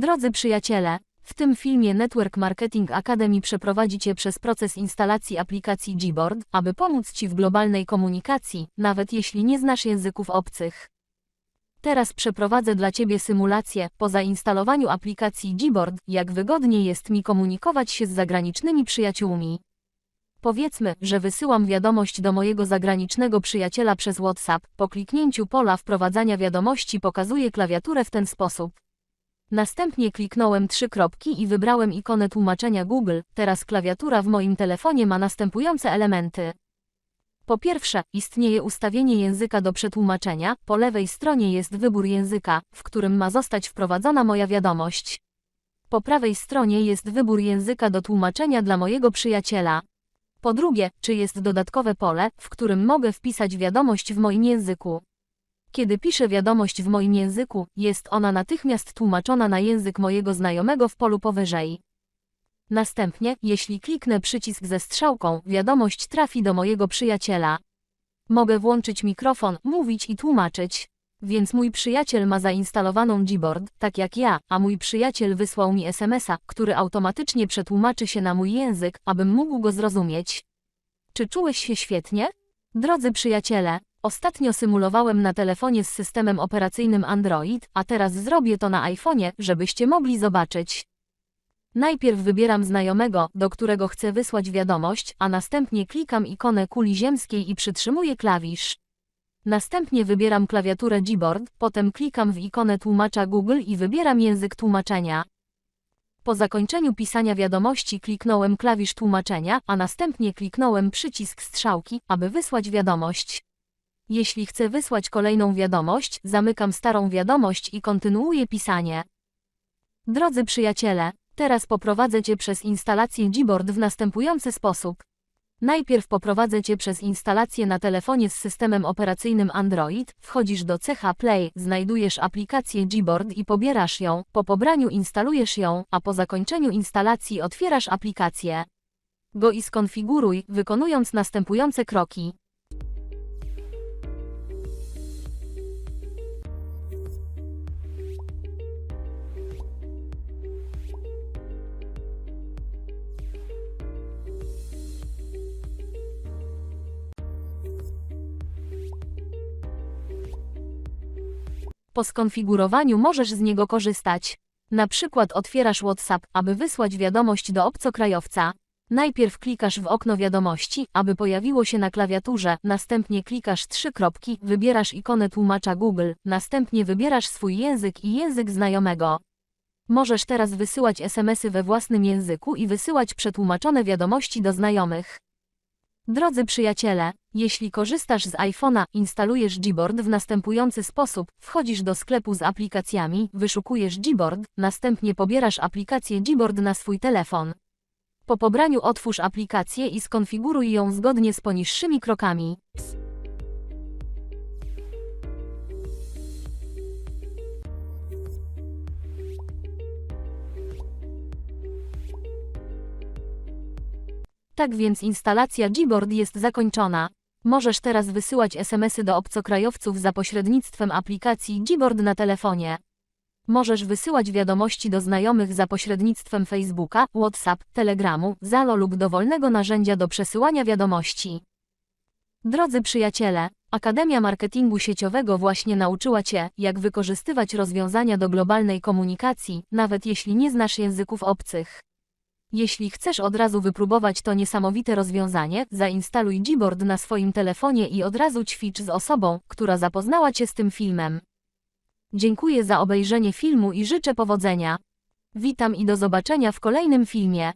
Drodzy przyjaciele, w tym filmie Network Marketing Academy przeprowadzi Cię przez proces instalacji aplikacji Gboard, aby pomóc Ci w globalnej komunikacji, nawet jeśli nie znasz języków obcych. Teraz przeprowadzę dla Ciebie symulację, po zainstalowaniu aplikacji Gboard, jak wygodnie jest mi komunikować się z zagranicznymi przyjaciółmi. Powiedzmy, że wysyłam wiadomość do mojego zagranicznego przyjaciela przez WhatsApp. Po kliknięciu pola wprowadzania wiadomości pokazuje klawiaturę w ten sposób. Następnie kliknąłem trzy kropki i wybrałem ikonę tłumaczenia Google. Teraz klawiatura w moim telefonie ma następujące elementy. Po pierwsze, istnieje ustawienie języka do przetłumaczenia, po lewej stronie jest wybór języka, w którym ma zostać wprowadzona moja wiadomość. Po prawej stronie jest wybór języka do tłumaczenia dla mojego przyjaciela. Po drugie, czy jest dodatkowe pole, w którym mogę wpisać wiadomość w moim języku. Kiedy piszę wiadomość w moim języku, jest ona natychmiast tłumaczona na język mojego znajomego w polu powyżej. Następnie, jeśli kliknę przycisk ze strzałką, wiadomość trafi do mojego przyjaciela. Mogę włączyć mikrofon, mówić i tłumaczyć. Więc mój przyjaciel ma zainstalowaną Gboard, tak jak ja, a mój przyjaciel wysłał mi SMS-a, który automatycznie przetłumaczy się na mój język, abym mógł go zrozumieć. Czy czułeś się świetnie? Drodzy przyjaciele, ostatnio symulowałem na telefonie z systemem operacyjnym Android, a teraz zrobię to na iPhone'ie, żebyście mogli zobaczyć. Najpierw wybieram znajomego, do którego chcę wysłać wiadomość, a następnie klikam ikonę kuli ziemskiej i przytrzymuję klawisz. Następnie wybieram klawiaturę Gboard, potem klikam w ikonę tłumacza Google i wybieram język tłumaczenia. Po zakończeniu pisania wiadomości kliknąłem klawisz tłumaczenia, a następnie kliknąłem przycisk strzałki, aby wysłać wiadomość. Jeśli chcę wysłać kolejną wiadomość, zamykam starą wiadomość i kontynuuję pisanie. Drodzy przyjaciele, teraz poprowadzę Cię przez instalację Gboard w następujący sposób. Najpierw poprowadzę Cię przez instalację na telefonie z systemem operacyjnym Android, wchodzisz do CH Play, znajdujesz aplikację Gboard i pobierasz ją, po pobraniu instalujesz ją, a po zakończeniu instalacji otwierasz aplikację. Go i skonfiguruj, wykonując następujące kroki. Po skonfigurowaniu możesz z niego korzystać. Na przykład otwierasz WhatsApp, aby wysłać wiadomość do obcokrajowca. Najpierw klikasz w okno wiadomości, aby pojawiło się na klawiaturze, następnie klikasz trzy kropki, wybierasz ikonę tłumacza Google, następnie wybierasz swój język i język znajomego. Możesz teraz wysyłać SMS-y we własnym języku i wysyłać przetłumaczone wiadomości do znajomych. Drodzy przyjaciele, jeśli korzystasz z iPhone'a, instalujesz Gboard w następujący sposób. Wchodzisz do sklepu z aplikacjami, wyszukujesz Gboard, następnie pobierasz aplikację Gboard na swój telefon. Po pobraniu otwórz aplikację i skonfiguruj ją zgodnie z poniższymi krokami. Tak więc instalacja Gboard jest zakończona. Możesz teraz wysyłać SMS-y do obcokrajowców za pośrednictwem aplikacji Gboard na telefonie. Możesz wysyłać wiadomości do znajomych za pośrednictwem Facebooka, WhatsApp, Telegramu, Zalo lub dowolnego narzędzia do przesyłania wiadomości. Drodzy przyjaciele, Akademia Marketingu Sieciowego właśnie nauczyła Cię, jak wykorzystywać rozwiązania do globalnej komunikacji, nawet jeśli nie znasz języków obcych. Jeśli chcesz od razu wypróbować to niesamowite rozwiązanie, zainstaluj Gboard na swoim telefonie i od razu ćwicz z osobą, która zapoznała Cię z tym filmem. Dziękuję za obejrzenie filmu i życzę powodzenia. Witam i do zobaczenia w kolejnym filmie.